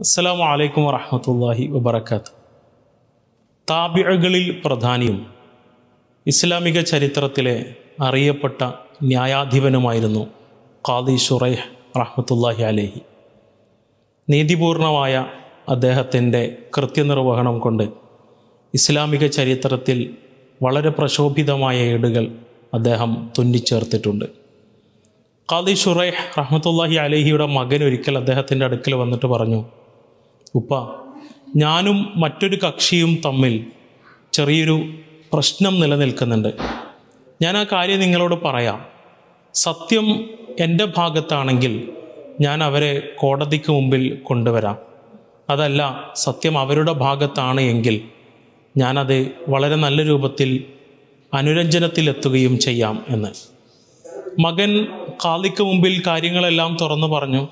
അസ്സലാമു അലൈക്കും വറഹമത്തല്ലാഹി വബർക്കാത്ത് താബിഴകളിൽ പ്രധാനിയും ഇസ്ലാമിക ചരിത്രത്തിലെ അറിയപ്പെട്ട ന്യായാധിപനുമായിരുന്നു ഖാദി ഷുറൈഹ് റഹ്മത്തുല്ലാഹി അലേഹി. നീതിപൂർണമായ അദ്ദേഹത്തിന്റെ കൃത്യനിർവഹണം കൊണ്ട് ഇസ്ലാമിക ചരിത്രത്തിൽ വളരെ പ്രശോഭിതമായ ഏടുകൾ അദ്ദേഹം തുന്നിച്ചേർത്തിട്ടുണ്ട്. ഖാദി ഷുറൈഹ് റഹ്മത്തുല്ലാഹി അലേഹിയുടെ മകൻ ഒരിക്കൽ അദ്ദേഹത്തിന്റെ അടുക്കൽ വന്നിട്ട് പറഞ്ഞു ഉപ്പ ഞാനും മറ്റൊരു കക്ഷിയും തമ്മിൽ ചെറിയൊരു പ്രശ്നം നിലനിൽക്കുന്നുണ്ട്. ഞാൻ ആ കാര്യം നിങ്ങളോട് പറയാം. സത്യം എന്റെ ഭാഗത്താണെങ്കിൽ ഞാൻ അവരെ കോടതിക്ക് മുമ്പിൽ കൊണ്ടുവരാം. അതല്ല സത്യം അവരുടെ ഭാഗത്താണ് എങ്കിൽ ഞാനത് വളരെ നല്ല രൂപത്തിൽ അനുരഞ്ജനത്തിലെത്തുകയും ചെയ്യാം എന്ന്. മകൻ ഖാദിക്ക് മുമ്പിൽ കാര്യങ്ങളെല്ലാം തുറന്നു പറഞ്ഞു.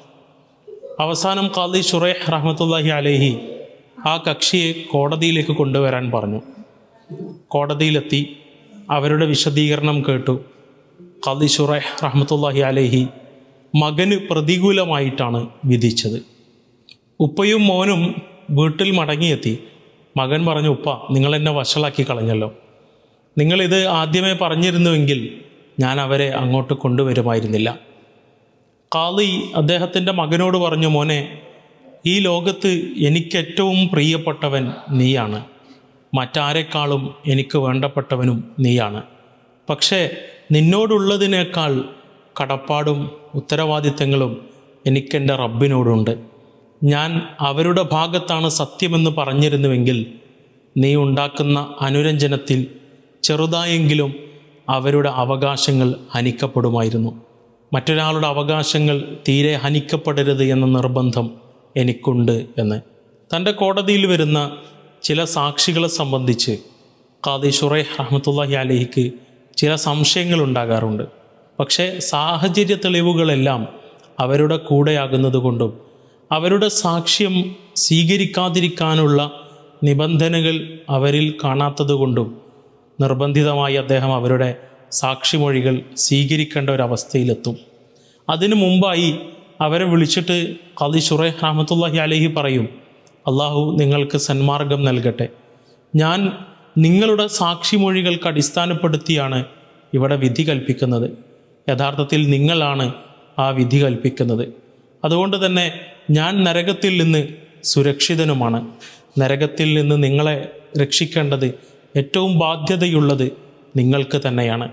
അവസാനം ഖാദി ഷുറൈഹ് റഹ്മത്തുല്ലാഹി അലേഹി ആ കക്ഷിയെ കോടതിയിലേക്ക് കൊണ്ടുവരാൻ പറഞ്ഞു. കോടതിയിലെത്തി അവരുടെ വിശദീകരണം കേട്ടു. ഖാദി ഷുറൈഹ് റഹ്മത്തുല്ലാഹി അലേഹി മകന് പ്രതികൂലമായിട്ടാണ് വിധിച്ചത്. ഉപ്പയും മോനും വീട്ടിൽ മടങ്ങിയെത്തി. മകൻ പറഞ്ഞു ഉപ്പ നിങ്ങൾ എന്നെ വഷളാക്കി കളഞ്ഞല്ലോ. നിങ്ങളിത് ആദ്യമേ പറഞ്ഞിരുന്നുവെങ്കിൽ ഞാൻ അവരെ അങ്ങോട്ട് കൊണ്ടുവരുമായിരുന്നില്ല. കാളി അദ്ദേഹത്തിന്റെ മകനോട് പറഞ്ഞു മോനെ ഈ ലോകത്ത് എനിക്കേറ്റവും പ്രിയപ്പെട്ടവൻ നീയാണ്. മറ്റാരെക്കാളും എനിക്ക് വേണ്ടപ്പെട്ടവനും നീയാണ്. പക്ഷേ നിന്നോടുള്ളതിനേക്കാൾ കടപ്പാടും ഉത്തരവാദിത്തങ്ങളും എനിക്കെന്റെ റബ്ബിനോടുണ്ട്. ഞാൻ അവരുടെ ഭാഗത്താണ് സത്യമെന്ന് പറഞ്ഞിരുന്നുവെങ്കിൽ നീ ഉണ്ടാക്കുന്ന അനുരഞ്ജനത്തിൽ ചെറുതായെങ്കിലും അവരുടെ അവകാശങ്ങൾ ഹനിക്കപ്പെടുമായിരുന്നു. മറ്റൊരാളുടെ അവകാശങ്ങൾ തീരെ ഹനിക്കപ്പെടരുത് എന്ന നിർബന്ധം എനിക്കുണ്ട് എന്ന്. തന്റെ കോടതിയിൽ വരുന്ന ചില സാക്ഷികളെ സംബന്ധിച്ച് ഖാദി ഷുറൈഹ് റഹ്മത്തുല്ലാഹി അലഹിക്ക് ചില സംശയങ്ങൾ ഉണ്ടാകാറുണ്ട്. പക്ഷേ സാഹചര്യ തെളിവുകളെല്ലാം അവരുടെ കൂടെയാകുന്നത് കൊണ്ടും അവരുടെ സാക്ഷ്യം സ്വീകരിക്കാതിരിക്കാനുള്ള നിബന്ധനകൾ അവരിൽ കാണാത്തത് കൊണ്ടും നിർബന്ധിതമായി അദ്ദേഹം അവരുടെ സാക്ഷിമൊഴികൾ സ്വീകരിക്കേണ്ട ഒരവസ്ഥയിലെത്തും. അതിനു മുമ്പായി അവരെ വിളിച്ചിട്ട് കളി ഷുറേ റഹമത്തുല്ലാഹി അലഹി പറയും അള്ളാഹു നിങ്ങൾക്ക് സന്മാർഗം നൽകട്ടെ. ഞാൻ നിങ്ങളുടെ സാക്ഷിമൊഴികൾക്ക് അടിസ്ഥാനപ്പെടുത്തിയാണ് ഇവിടെ വിധി കൽപ്പിക്കുന്നത്. യഥാർത്ഥത്തിൽ നിങ്ങളാണ് ആ വിധി കൽപ്പിക്കുന്നത്. അതുകൊണ്ട് തന്നെ ഞാൻ നരകത്തിൽ നിന്ന് സുരക്ഷിതനുമാണ്. നരകത്തിൽ നിന്ന് നിങ്ങളെ രക്ഷിക്കേണ്ടത് ഏറ്റവും ബാധ്യതയുള്ളത് നിങ്ങൾക്ക് തന്നെയാണ്.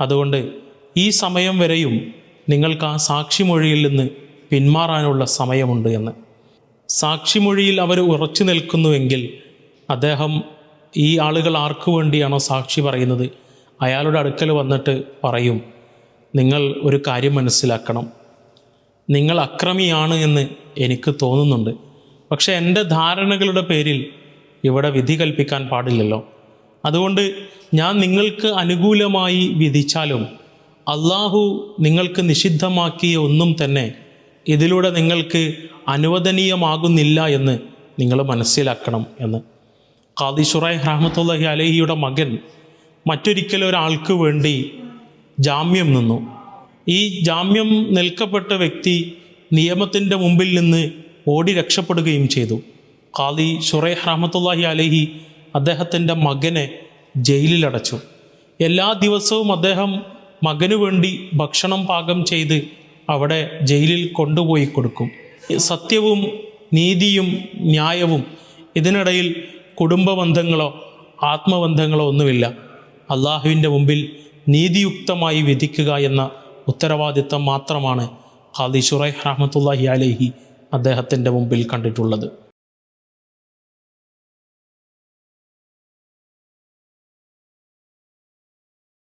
അതുകൊണ്ട് ഈ സമയം വരെയും നിങ്ങൾക്ക് ആ സാക്ഷിമൊഴിയിൽ നിന്ന് പിന്മാറാനുള്ള സമയമുണ്ട് എന്ന്. സാക്ഷിമൊഴിയിൽ അവർ ഉറച്ചു നിൽക്കുന്നുവെങ്കിൽ അദ്ദേഹം ഈ ആളുകൾ ആർക്കു വേണ്ടിയാണോ സാക്ഷി പറയുന്നത്? അയാളുടെ അടുക്കൽ വന്നിട്ട് പറയും നിങ്ങൾ ഒരു കാര്യം മനസ്സിലാക്കണം. നിങ്ങൾ അക്രമിയാണ് എന്ന് എനിക്ക് തോന്നുന്നുണ്ട്. പക്ഷേ എന്റെ ധാരണകളുടെ പേരിൽ ഇവിടെ വിധി കൽപ്പിക്കാൻ പാടില്ലല്ലോ. അതുകൊണ്ട് ഞാൻ നിങ്ങൾക്ക് അനുകൂലമായി വിധിച്ചാലും അള്ളാഹു നിങ്ങൾക്ക് നിഷിദ്ധമാക്കിയ ഒന്നും തന്നെ ഇതിലൂടെ നിങ്ങൾക്ക് അനുവദനീയമാകുന്നില്ല എന്ന് നിങ്ങൾ മനസ്സിലാക്കണം എന്ന്. ഖാദി ഷുറൈ റഹ്മത്തുള്ളഹി അലഹിയുടെ മകൻ മറ്റൊരിക്കൽ ഒരാൾക്ക് വേണ്ടി ജാമ്യം നിന്നു. ഈ ജാമ്യം നിൽക്കപ്പെട്ട വ്യക്തി നിയമത്തിന്റെ മുമ്പിൽ നിന്ന് ഓടി രക്ഷപ്പെടുകയും ചെയ്തു. ഖാദി ഷുറൈഹ് റഹ്മത്തുള്ളാഹി അലഹി അദ്ദേഹത്തിന്റെ മകനെ ജയിലിലടച്ചു. എല്ലാ ദിവസവും അദ്ദേഹം മകനു വേണ്ടി ഭക്ഷണം പാകം ചെയ്ത് അവിടെ ജയിലിൽ കൊണ്ടുപോയി കൊടുക്കും. സത്യവും നീതിയും ന്യായവും ഇതിനിടയിൽ കുടുംബ ബന്ധങ്ങളോ ആത്മബന്ധങ്ങളോ ഒന്നുമില്ല. അള്ളാഹുവിന്റെ മുമ്പിൽ നീതിയുക്തമായി വിധിക്കുക എന്ന ഉത്തരവാദിത്തം മാത്രമാണ് ഖാദി ഷുറൈഹ് റഹ്മത്തുള്ളാഹി അലൈഹി അദ്ദേഹത്തിന്റെ മുമ്പിൽ കണ്ടിട്ടുള്ളത്.